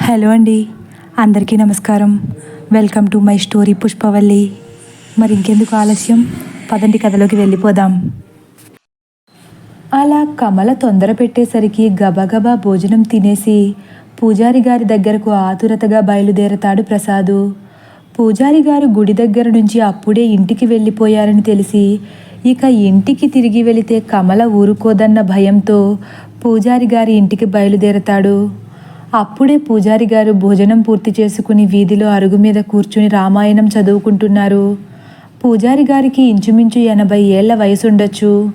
Hello అండి. అందరికీ నమస్కారం. Welcome to my story Pushpavalli. మరి ఇంకెందుకు ఆలస్యం? పదండి కథలోకి వెళ్ళిపోదాం. అలా కమల తొందర పెట్టేసరికి గబగబా భోజనం తినేసి పూజారి గారి దగ్గరకు ఆతురతగా బయలుదేరతాడు ప్రసాదు. పూజారి గారు గుడి దగ్గర నుంచి అప్పుడే ఇంటికి వెళ్ళిపోయారని తెలిసి ఇక ఇంటికి తిరిగి వెళితే కమల ఊరుకోదన్న భయంతో పూజారి గారి ఇంటికి బయలుదేరతాడు. అప్పుడే పూజారి గారు భోజనం పూర్తి చేసుకుని వీధిలో అరుగు మీద కూర్చుని రామాయణం చదువుకుంటున్నారు. పూజారి గారికి ఇంచుమించు ఎనభై ఏళ్ళ వయసుండొచ్చు.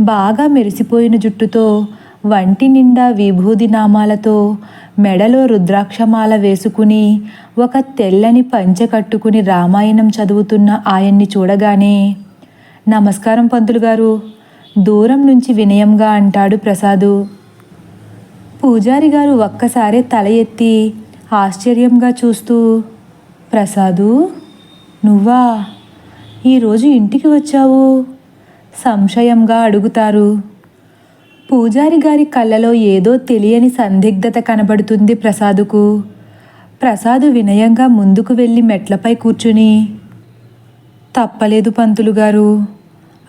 బాగా మెరిసిపోయిన జుట్టుతో వంటి నిండా విభూది నామాలతో మెడలో రుద్రాక్షమాల వేసుకుని ఒక తెల్లని పంచె కట్టుకుని రామాయణం చదువుతున్న ఆయన్ని చూడగానే నమస్కారం పంతులు గారు. దూరం నుంచి వినయంగా అంటాడు ప్రసాదు. పూజారి గారు ఒక్కసారే తల ఎత్తి ఆశ్చర్యంగా చూస్తూ ప్రసాదు నువ్వా? ఈరోజు ఇంటికి వచ్చావు? సంశయంగా అడుగుతారు. పూజారి గారి కళ్ళలో ఏదో తెలియని సందిగ్ధత కనబడుతుంది ప్రసాదుకు. ప్రసాదు వినయంగా ముందుకు వెళ్ళి మెట్లపై కూర్చుని తప్పలేదు పంతులు గారు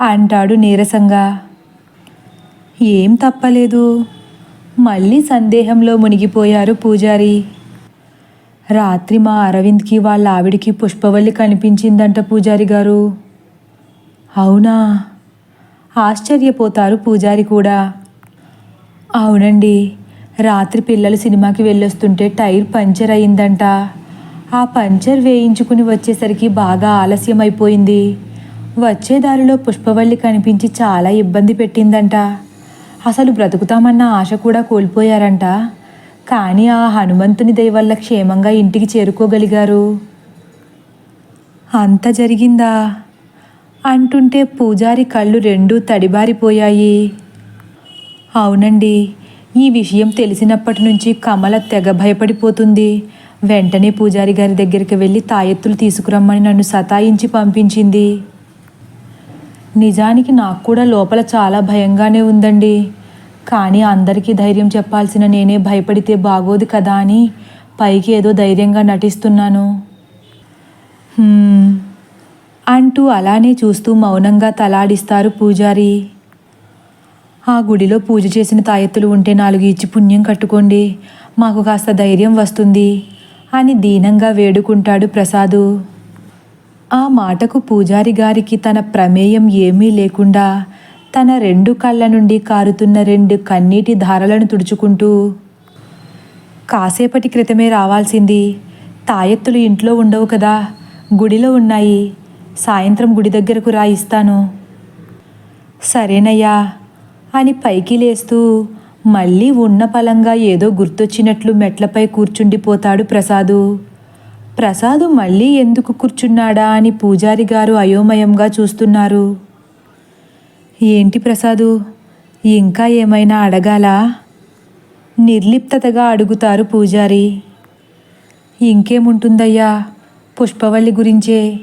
అంటాడు నీరసంగా. ఏం తప్పలేదు? మళ్ళీ సందేహంలో మునిగిపోయారు పూజారి. రాత్రి మా అరవింద్కి వాళ్ళ ఆవిడికి పుష్పవల్లి కనిపించిందంట పూజారి గారు. అవునా? ఆశ్చర్యపోతారు పూజారి కూడా. అవునండి. రాత్రి పిల్లలు సినిమాకి వెళ్ళొస్తుంటే టైర్ పంచర్ అయిందంట. ఆ పంచర్ వేయించుకుని వచ్చేసరికి బాగా ఆలస్యం అయిపోయింది వచ్చే దారిలో పుష్పవల్లి కనిపించి చాలా ఇబ్బంది పెట్టిందంట. అసలు బ్రతుకుతామన్న ఆశ కూడా కోల్పోయారంట. కానీ ఆ హనుమంతుని దయ వల్ల క్షేమంగా ఇంటికి చేరుకోగలిగారు. అంత జరిగిందా? అంటుంటే పూజారి కళ్ళు రెండూ తడిబారిపోయాయి. అవునండి ఈ విషయం తెలిసినప్పటి నుంచి కమల తెగ భయపడిపోతుంది. వెంటనే పూజారి గారి దగ్గరికి వెళ్ళి తాయెత్తులు తీసుకురమ్మని నన్ను సతాయించి పంపించింది. నిజానికి నాకు కూడా లోపల చాలా భయంగానే ఉందండి. కానీ అందరికీ ధైర్యం చెప్పాల్సిన నేనే భయపడితే బాగోదు కదా అని పైకి ఏదో ధైర్యంగా నటిస్తున్నాను. అంటూ అలానే చూస్తూ మౌనంగా తలాడిస్తారు పూజారి. ఆ గుడిలో పూజ చేసిన తాయెత్తులు ఉంటే నాలుగు ఇచ్చి పుణ్యం కట్టుకోండి. మాకు కాస్త ధైర్యం వస్తుంది అని దీనంగా వేడుకుంటాడు ప్రసాదు. ఆ మాటకు పూజారి గారికి తన ప్రమేయం ఏమీ లేకుండా తన రెండు కళ్ళ నుండి కారుతున్న రెండు కన్నీటి ధారలను తుడుచుకుంటూ కాసేపటి క్రితమే రావాల్సింది. తాయెత్తులు ఇంట్లో ఉండవు కదా. గుడిలో ఉన్నాయి. సాయంత్రం గుడి దగ్గరకు రాయిస్తాను సరేనయ్యా. అని పైకి లేస్తూ మళ్ళీ ఉన్న పలంగా ఏదో గుర్తొచ్చినట్లు మెట్లపై కూర్చుండిపోతాడు ప్రసాదు. ప్రసాదు మళ్ళీ ఎందుకు కూర్చున్నాడా అని పూజారి గారు అయోమయంగా చూస్తున్నారు. ఏంటి ప్రసాదు? ఇంకా ఏమైనా అడగాలా? నిర్లిప్తతగా అడుగుతారు పూజారి. ఇంకేముంటుందయ్యా? పుష్పవల్లి గురించే.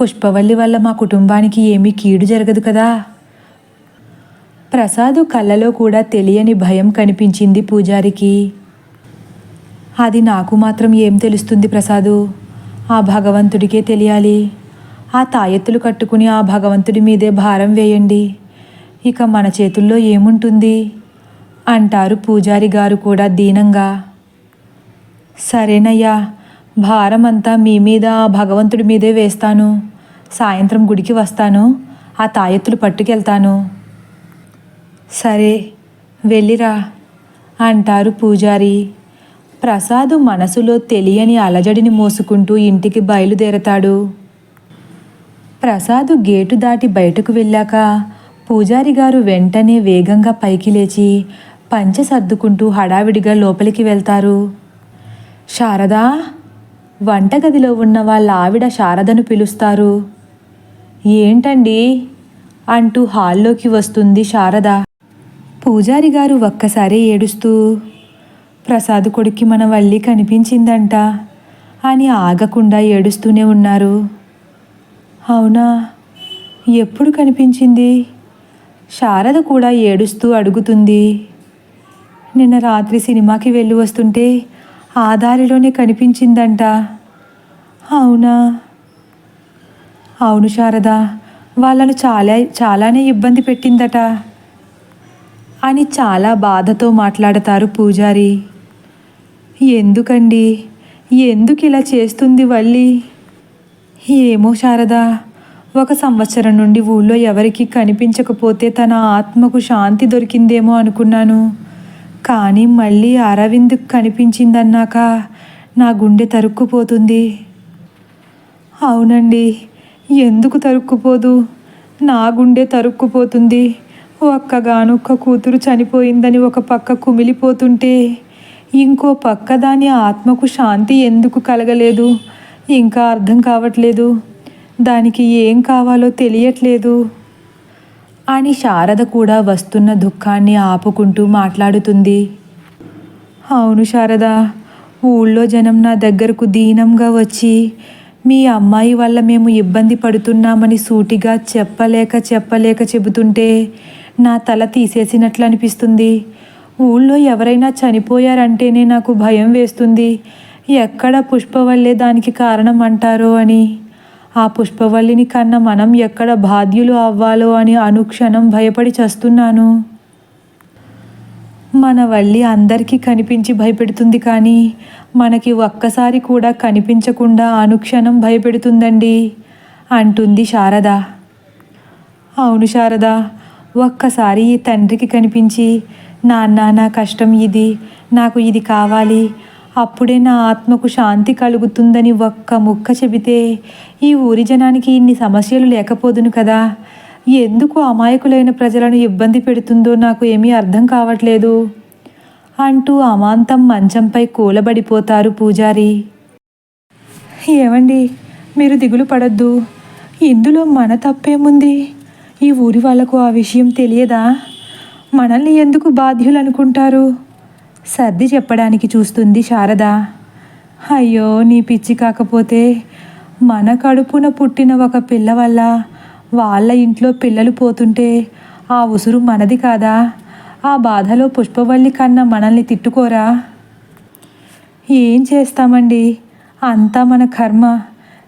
పుష్పవల్లి వల్ల మా కుటుంబానికి ఏమీ కీడు జరగదు కదా? ప్రసాదు కళ్ళలో కూడా తెలియని భయం కనిపించింది పూజారికి. అది నాకు మాత్రం ఏం తెలుస్తుంది ప్రసాదు? ఆ భగవంతుడికే తెలియాలి. ఆ తాయెత్తులు కట్టుకుని ఆ భగవంతుడి మీదే భారం వేయండి. ఇక మన చేతుల్లో ఏముంటుంది? అంటారు పూజారి గారు కూడా దీనంగా. సరేనయ్యా భారం అంతా మీ మీద ఆ భగవంతుడి మీదే వేస్తాను. సాయంత్రం గుడికి వస్తాను ఆ తాయెత్తులు పట్టుకెళ్తాను. సరే వెళ్ళిరా అంటారు పూజారి. ప్రసాదు మనసులో తెలియని అలజడిని మోసుకుంటూ ఇంటికి బయలుదేరతాడు. ప్రసాదు గేటు దాటి బయటకు వెళ్ళాక పూజారి గారు వెంటనే వేగంగా పైకి లేచి పంచె సర్దుకుంటూ హడావిడిగా లోపలికి వెళ్తారు. శారదా వంటగదిలో ఉన్న వాళ్ళ ఆవిడ శారదను పిలుస్తారు. ఏంటండి? అంటూ హాల్లోకి వస్తుంది శారద. పూజారి గారు ఒక్కసారి ఏడుస్తూ ప్రసాద్ కొడుక్కి మన వల్లి కనిపించిందంట. అని ఆగకుండా ఏడుస్తూనే ఉన్నారు. అవునా? ఎప్పుడు కనిపించింది? శారద కూడా ఏడుస్తూ అడుగుతుంది. నిన్న రాత్రి సినిమాకి వెళ్ళి వస్తుంటే ఆ దారిలోనే కనిపించిందంట. అవునా? అవును శారద వాళ్ళను చాలా చాలానే ఇబ్బంది పెట్టిందట. అని చాలా బాధతో మాట్లాడతారు పూజారి. ఎందుకండి? ఎందుకు ఇలా చేస్తుంది వల్లి? ఏమో శారద ఒక సంవత్సరం నుండి ఊళ్ళో ఎవరికి కనిపించకపోతే తన ఆత్మకు శాంతి దొరికిందేమో అనుకున్నాను. కానీ మళ్ళీ అరవింద్ కనిపించిందన్నాక నా గుండె తరుక్కుపోతుంది. అవునండి ఎందుకు తరుక్కుపోదు? నా గుండె తరుక్కుపోతుంది. ఒక్కగానొక్క కూతురు చనిపోయిందని ఒక పక్క కుమిలిపోతుంటే ఇంకో పక్క దాని ఆత్మకు శాంతి ఎందుకు కలగలేదు? ఇంకా అర్థం కావట్లేదు. దానికి ఏం కావాలో తెలియట్లేదు. అని శారద కూడా వస్తున్న దుఃఖాన్ని ఆపుకుంటూ మాట్లాడుతుంది. అవును శారద ఊళ్ళో జనం నా దగ్గరకు దీనంగా వచ్చి మీ అమ్మాయి వల్ల మేము ఇబ్బంది పడుతున్నామని సూటిగా చెప్పలేక చెప్పలేక చెబుతుంటే నా తల తీసేసినట్లు అనిపిస్తుంది ఊళ్ళో ఎవరైనా చనిపోయారంటేనే నాకు భయం వేస్తుంది. ఎక్కడ పుష్పవల్లే దానికి కారణం అంటారో అని. ఆ పుష్పవల్లిని కన్నా మనం ఎక్కడ బాధ్యులు అవ్వాలో అని అనుక్షణం భయపడి చస్తున్నాను. మన వల్లి అందరికీ కనిపించి భయపెడుతుంది కానీ మనకి ఒక్కసారి కూడా కనిపించకుండా అనుక్షణం భయపెడుతుందండి అంటుంది శారద. అవును శారద ఒక్కసారి ఈ తండ్రికి కనిపించి నాన్న నా కష్టం ఇది. నాకు ఇది కావాలి. అప్పుడే నా ఆత్మకు శాంతి కలుగుతుందని ఒక్క ముక్క చెబితే ఈ ఊరి జనానికి ఇన్ని సమస్యలు లేకపోదును కదా. ఎందుకు అమాయకులైన ప్రజలను ఇబ్బంది పెడుతుందో నాకు ఏమీ అర్థం కావట్లేదు. అంటూ అమాంతం మంచంపై కూలబడిపోతారు పూజారి. ఏమండి మీరు దిగులు పడద్దు. ఇందులో మన తప్పేముంది? ఈ ఊరి వాళ్ళకు ఆ విషయం తెలియదా? మనల్ని ఎందుకు బాధ్యులు అనుకుంటారు సర్ది చెప్పడానికి చూస్తుంది శారద. అయ్యో నీ పిచ్చి కాకపోతే మన కడుపున పుట్టిన ఒక పిల్ల వల్ల వాళ్ళ ఇంట్లో పిల్లలు పోతుంటే ఆ ఉసురు మనది కాదా? ఆ బాధలో పుష్పవల్లి కన్నా మనల్ని తిట్టుకోరా? ఏం చేస్తామండి? అంతా మన కర్మ.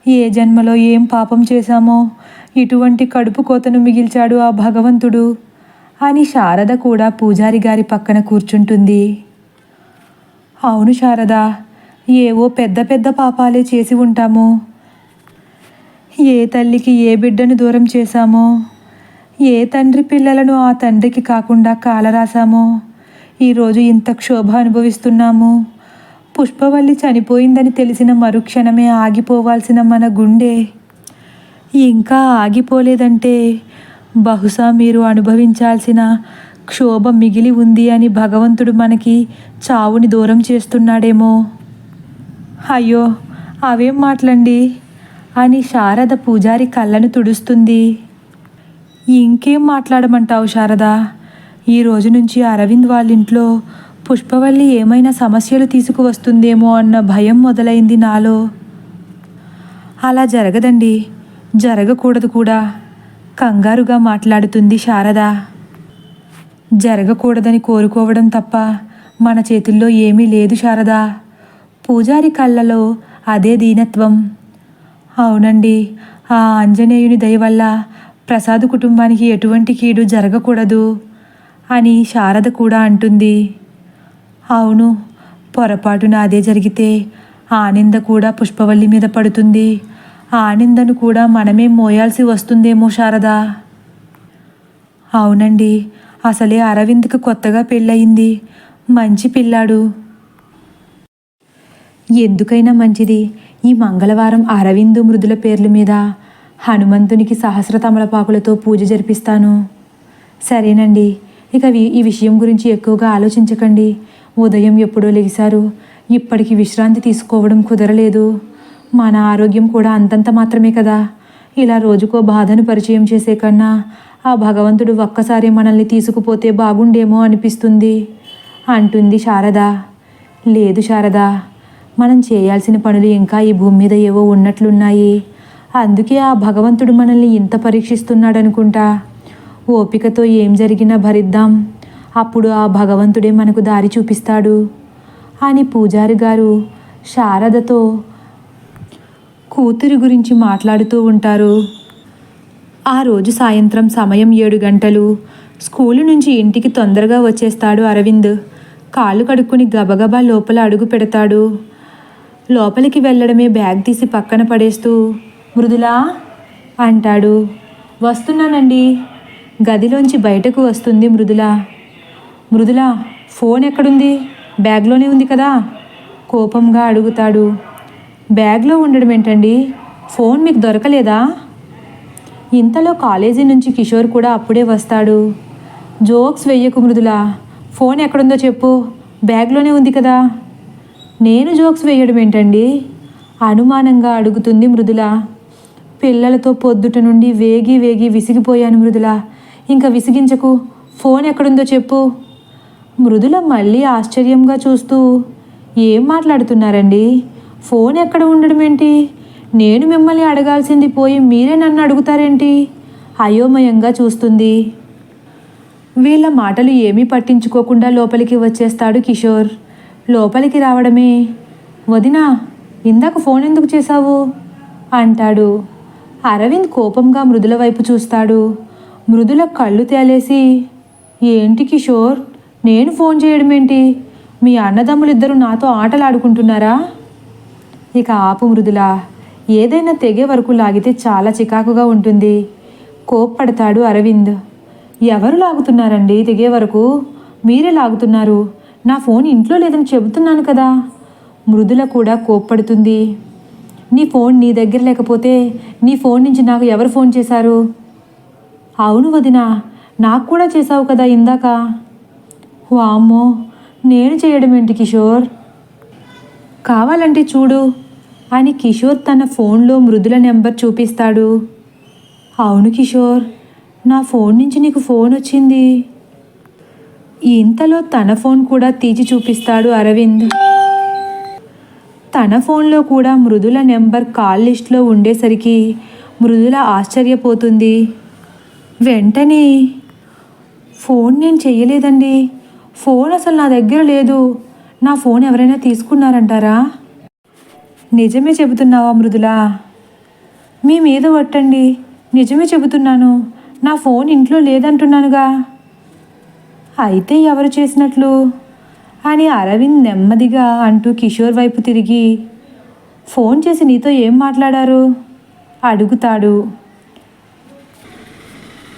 ఏ జన్మలో ఏం పాపం చేశామో? ఇటువంటి కడుపు కోతను మిగిల్చాడు ఆ భగవంతుడు. అని శారద కూడా పూజారి గారి పక్కన కూర్చుంటుంది. అవును శారద ఏవో పెద్ద పెద్ద పాపాలే చేసి ఉంటాము. ఏ తల్లికి ఏ బిడ్డను దూరం చేశామో ఏ తండ్రి పిల్లలను ఆ తండ్రికి కాకుండా కాలరాసామో ఈరోజు ఇంత క్షోభ అనుభవిస్తున్నాము. పుష్పవల్లి చనిపోయిందని తెలిసిన మరుక్షణమే ఆగిపోవాల్సిన మన గుండె. ఇంకా ఆగిపోలేదంటే బహుశా మీరు అనుభవించాల్సిన క్షోభ మిగిలి ఉంది అని భగవంతుడు మనకి చావుని దూరం చేస్తున్నాడేమో. అయ్యో అవేం మాటలండి? అని శారద పూజారి కళ్ళను తుడుస్తుంది. ఇంకేం మాట్లాడమంటావు శారద? ఈ రోజు నుంచి అరవింద్ వాళ్ళ ఇంట్లో పుష్పవల్లి ఏమైనా సమస్యలు తీసుకువస్తుందేమో అన్న భయం మొదలైంది నాలో. అలా జరగదండి. జరగకూడదు కూడా. కంగారుగా మాట్లాడుతుంది శారద. జరగకూడదని కోరుకోవడం తప్ప మన చేతుల్లో ఏమీ లేదు శారద. పూజారి కళ్ళలో అదే దీనత్వం. అవునండి ఆ ఆంజనేయుని దయ వల్ల ప్రసాద్ కుటుంబానికి ఎటువంటి కీడు జరగకూడదు అని శారద కూడా అంటుంది. అవును పొరపాటున అదే జరిగితే ఆనింద కూడా పుష్పవల్లి మీద పడుతుంది. ఆనిందను కూడా మనమే మోయాల్సి వస్తుందేమో శారదా. అవునండి అసలే అరవింద్కి కొత్తగా పెళ్ళయింది. మంచి పిల్లాడు. ఎందుకైనా మంచిది. ఈ మంగళవారం అరవిందు మృదుల పేర్ల మీద హనుమంతునికి సహస్ర తమలపాకులతో పూజ జరిపిస్తాను. సరేనండి ఇక వి- ఈ విషయం గురించి ఎక్కువగా ఆలోచించకండి. ఉదయం ఎప్పుడో లెగిశారు. ఇప్పటికి విశ్రాంతి తీసుకోవడం కుదరలేదు. మన ఆరోగ్యం కూడా అంతంత మాత్రమే కదా? ఇలా రోజుకో బాధను పరిచయం చేసే కన్నా ఆ భగవంతుడు ఒక్కసారి మనల్ని తీసుకుపోతే బాగుండేమో అనిపిస్తుంది. అంటుంది శారద. లేదు శారద మనం చేయాల్సిన పనులు ఇంకా ఈ భూమి మీద ఏవో ఉన్నట్లున్నాయి. అందుకే ఆ భగవంతుడు మనల్ని ఇంత పరీక్షిస్తున్నాడనుకుంటా. ఓపికతో ఏం జరిగినా భరిద్దాం. అప్పుడు ఆ భగవంతుడే మనకు దారి చూపిస్తాడు. అని పూజారి గారు శారదతో కూతురి గురించి మాట్లాడుతూ ఉంటారు. ఆ రోజు సాయంత్రం సమయం ఏడు గంటలు. స్కూలు నుంచి ఇంటికి తొందరగా వచ్చేస్తాడు అరవింద్. కాళ్ళు కడుక్కుని గబగబా లోపల అడుగు పెడతాడు. లోపలికి వెళ్ళడమే బ్యాగ్ తీసి పక్కన పడేస్తూ మృదులా అంటాడు. వస్తున్నానండి. గదిలోంచి బయటకు వస్తుంది మృదుల. మృదుల ఫోన్ ఎక్కడుంది? బ్యాగ్లోనే ఉంది కదా? కోపంగా అడుగుతాడు. బ్యాగ్లో ఉండడం ఏంటండి? ఫోన్ మీకు దొరకలేదా? ఇంతలో కాలేజీ నుంచి కిషోర్ కూడా అప్పుడే వస్తాడు. జోక్స్ వెయ్యకు మృదుల ఫోన్ ఎక్కడుందో చెప్పు. బ్యాగ్లోనే ఉంది కదా. నేను జోక్స్ వేయడం ఏంటండి? అనుమానంగా అడుగుతుంది మృదుల. పిల్లలతో పొద్దుట నుండి వేగి వేగి విసిగిపోయాను మృదుల. ఇంకా విసిగించకు. ఫోన్ ఎక్కడుందో చెప్పు. మృదుల మళ్ళీ ఆశ్చర్యంగా చూస్తూ ఏం మాట్లాడుతున్నారండి? ఫోన్ ఎక్కడ ఉండడం ఏంటి? నేను మిమ్మల్ని అడగాల్సింది పోయి మీరే నన్ను అడుగుతారేంటి? అయోమయంగా చూస్తుంది. వీళ్ళ మాటలు ఏమీ పట్టించుకోకుండా లోపలికి వచ్చేస్తాడు కిషోర్. లోపలికి రావడమే. వదినా ఇందాక ఫోన్ ఎందుకు చేశావు? అంటాడు. అరవింద్ కోపంగా మృదుల వైపు చూస్తాడు. మృదుల కళ్ళు తేలేసి ఏంటి కిషోర్? నేను ఫోన్ చేయడం ఏంటి మీ అన్నదమ్ములిద్దరూ నాతో ఆటలు ఆడుకుంటున్నారా ఇక ఆపు మృదులా ఏదైనా తెగే వరకు లాగితే చాలా చికాకుగా ఉంటుంది. కోప్పడతాడు అరవింద్. ఎవరు లాగుతున్నారండి తెగే వరకు? మీరే లాగుతున్నారు. నా ఫోన్ ఇంట్లో లేదని చెబుతున్నాను కదా. మృదుల కూడా కోప్పడుతుంది. నీ ఫోన్ నీ దగ్గర లేకపోతే నీ ఫోన్ నుంచి నాకు ఎవరు ఫోన్ చేశారు? అవును వదినా నాకు కూడా చేశావు కదా ఇందాక. వామ్మో నేను చేయడం ఏంటి కిషోర్? కావాలంటే చూడు. అని కిషోర్ తన ఫోన్లో మృదుల నెంబర్ చూపిస్తాడు. అవును కిషోర్ నా ఫోన్ నుంచి నీకు ఫోన్ వచ్చింది. ఇంతలో తన ఫోన్ కూడా తీసి చూపిస్తాడు అరవింద్. తన ఫోన్లో కూడా మృదుల నెంబర్ కాల్ లిస్ట్లో ఉండేసరికి మృదుల ఆశ్చర్యపోతుంది. వెంటనే ఫోన్ నేను చేయలేదండి. ఫోన్ అసలు నా దగ్గర లేదు. నా ఫోన్ ఎవరైనా తీసుకున్నారంటారా? నిజమే చెబుతున్నావా మృదులా? మీ మీద ఒట్టండి. నిజమే చెబుతున్నాను. నా ఫోన్ ఇంట్లో లేదంటున్నానుగా. అయితే ఎవరు చేసినట్లు? అని అరవింద్ నెమ్మదిగా అంటూ కిషోర్ వైపు తిరిగి ఫోన్ చేసి నీతో ఏం మాట్లాడారు? అడుగుతాడు.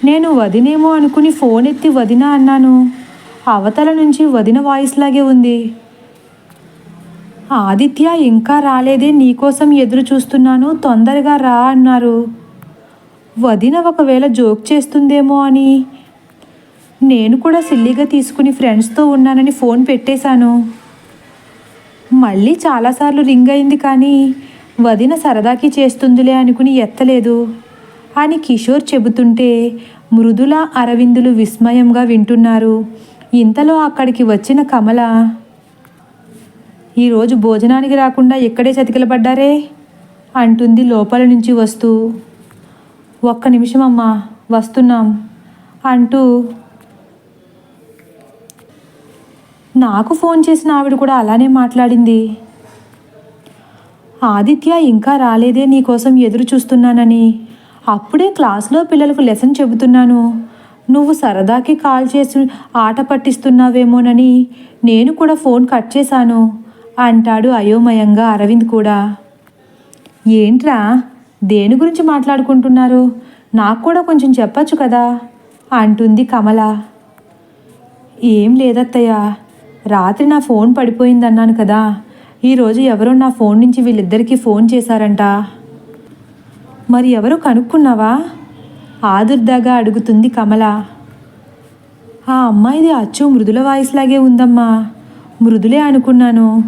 నేను వదినేమో అనుకుని ఫోన్ ఎత్తి వదిన అన్నాను. అవతల నుంచి వదిన వాయిస్ లాగే ఉంది. ఆదిత్య ఇంకా రాలేదే నీకోసం ఎదురు చూస్తున్నాను తొందరగా రా అన్నారు. వదిన ఒకవేళ జోక్ చేస్తుందేమో అని. నేను కూడా సిల్లిగా తీసుకుని ఫ్రెండ్స్తో ఉన్నానని ఫోన్ పెట్టేశాను. మళ్ళీ చాలాసార్లు రింగ్ అయింది కానీ వదిన సరదాకి చేస్తుందిలే అనుకుని ఎత్తలేదు. అని కిషోర్ చెబుతుంటే మృదుల అరవిందులు విస్మయంగా వింటున్నారు. ఇంతలో అక్కడికి వచ్చిన కమల ఈరోజు భోజనానికి రాకుండా ఇక్కడే చతికిలబడ్డారే అంటుంది లోపల నుంచి వస్తూ. ఒక్క నిమిషం అమ్మా వస్తున్నాం అంటూ. నాకు ఫోన్ చేసిన ఆవిడ కూడా అలానే మాట్లాడింది. ఆదిత్య ఇంకా రాలేదే నీకోసం ఎదురు చూస్తున్నానని. అప్పుడే క్లాస్లో పిల్లలకు లెసన్ చెబుతున్నాను. నువ్వు సరదాకి కాల్ చేసి ఆట పట్టిస్తున్నావేమోనని నేను కూడా ఫోన్ కట్ చేశాను. అంటాడు అయోమయంగా అరవింద్ కూడా. ఏంట్రా? దేని గురించి మాట్లాడుకుంటున్నారు? నాకు కూడా కొంచెం చెప్పచ్చు కదా? అంటుంది కమల. ఏం లేదత్తయ్య. రాత్రి నా ఫోన్ పడిపోయిందన్నాను కదా. ఈరోజు ఎవరో నా ఫోన్ నుంచి వీళ్ళిద్దరికీ ఫోన్ చేశారంట. మరి ఎవరో కనుక్కున్నావా? ఆదుర్దాగా అడుగుతుంది కమల. ఆ అమ్మాయిది అచ్చు మృదుల వాయిస్ లాగే ఉందమ్మా. మృదులే అనుకున్నాను.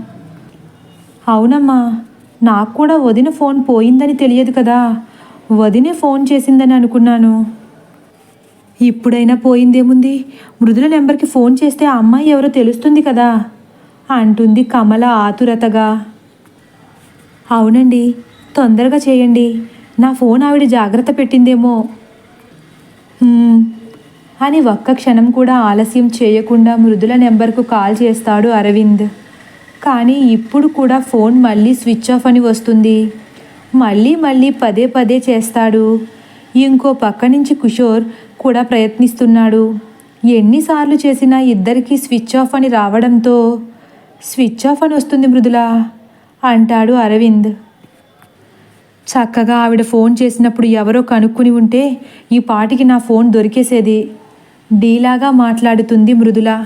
అవునమ్మా నాకు కూడా వదిన ఫోన్ పోయిందని తెలియదు కదా. వదినే ఫోన్ చేసిందని అనుకున్నాను. ఇప్పుడైనా పోయిందేముంది? మృదుల నెంబర్కి ఫోన్ చేస్తే ఆ అమ్మాయి ఎవరో తెలుస్తుంది కదా అంటుంది కమల ఆతురతగా. అవునండి తొందరగా చేయండి. నా ఫోన్ ఆవిడ జాగ్రత్త పెట్టిందేమో. అని ఒక్క క్షణం కూడా ఆలస్యం చేయకుండా మృదుల నెంబర్కు కాల్ చేస్తాడు అరవింద్. కానీ ఇప్పుడు కూడా ఫోన్ మళ్ళీ స్విచ్ ఆఫ్ అని వస్తుంది. మళ్ళీ మళ్ళీ పదే పదే చేస్తాడు. ఇంకో పక్క నుంచి కిషోర్ కూడా ప్రయత్నిస్తున్నాడు. ఎన్నిసార్లు చేసినా ఇద్దరికీ స్విచ్ ఆఫ్ అని రావడంతో స్విచ్ ఆఫ్ అని వస్తుంది మృదుల అంటాడు అరవింద్. చక్కగా ఆవిడ ఫోన్ చేసినప్పుడు ఎవరో కనుక్కుని ఉంటే ఈ పాటికి నా ఫోన్ దొరికేసేది. డీలాగా మాట్లాడుతుంది మృదుల.